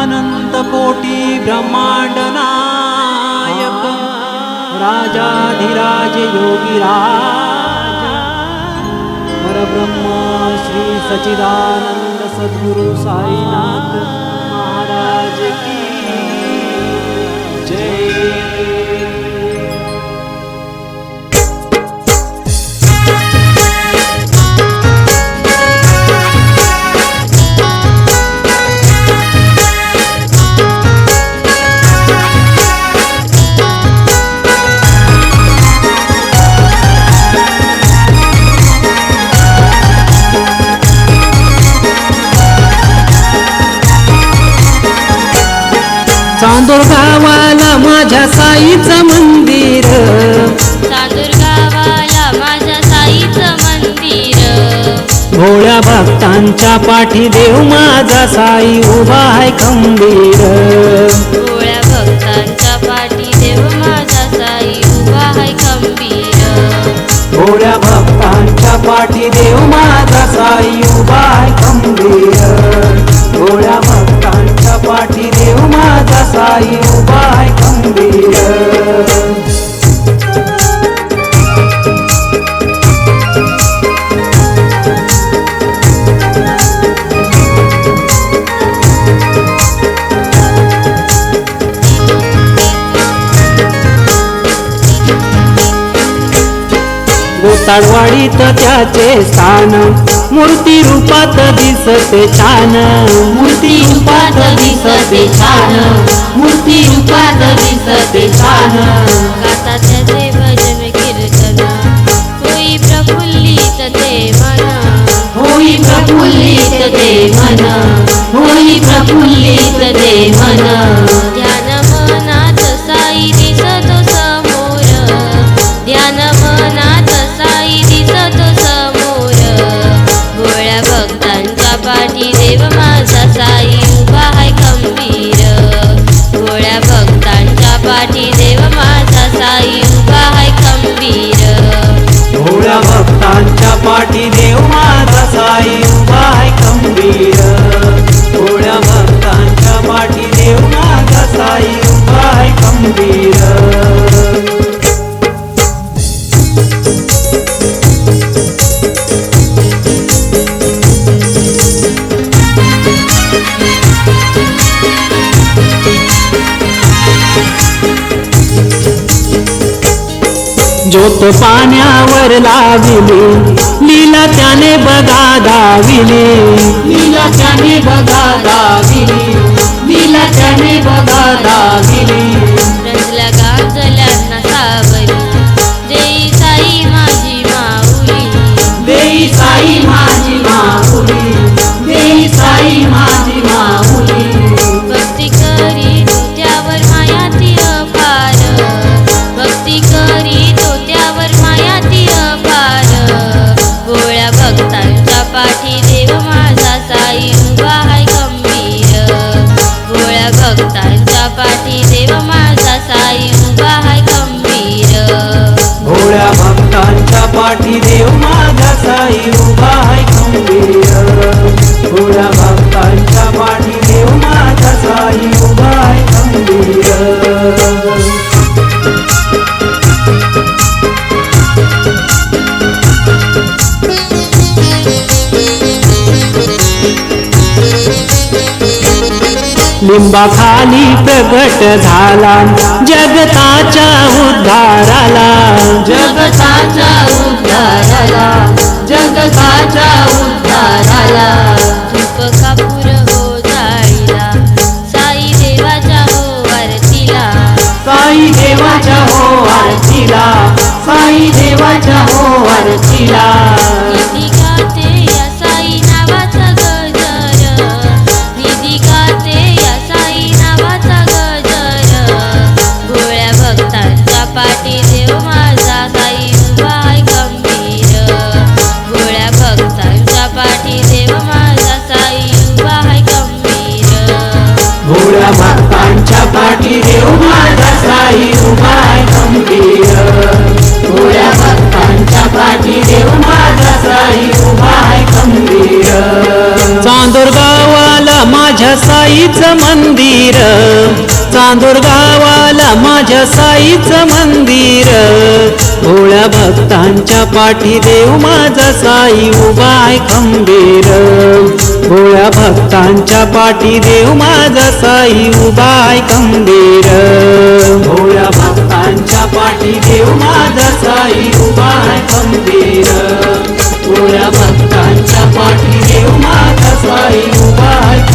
अनंत कोटी राजाधिराज योगिरा परब्रह्म श्री सचिदानंद सद्गुरु साईनाथ चांदोर गावाला माझ्या साईचं मंदिर. चांदूर गावाला माझ्या साईचं मंदिर. भोळ्या भक्तांच्या पाठी देव माझा साई उभा आहे खंबीर. गोताडवाडीत त्याचे स्थान. मूर्ती रूपात दिसते छान. मूर्ती रूपात दिसते छान. मूर्ती रूपात दिसते छान. गाता त्याचे भजन कीर्तन होई प्रफुल्लित ते मन. होई प्रफुल्लित ते मन. होई प्रफुल्लित ते मन. ध्यान ज्योत पाण्यावर लाविली लीला त्याने बघा दाविली. लीला त्याने बघा दाविली. लिंबाखाली प्रगट झाला. जगताच्या उद्धाराला. जगताच्या उद्धाराला. जगताच्या उद्धाराला. कापूर हो साई देवाच्या हो आरतीला. साई देवाच्या हो आरतीला. साई देवाच्या हो आरतीला. साईचं मंदिर. चांदूर गावाला माझ्या साईचं मंदिर. भोळ्या भक्तांच्या पाठी देव माझा साई उभा आहे खंबीर. भोळ्या भक्तांच्या पाठी देव माझा साई उभा आहे खंबीर. भोळ्या भक्तांच्या पाठी देव माझा साई उभा आहे खंबीर. भोळ्या भक्तांच्या पाठी देव माझा साई उभा आहे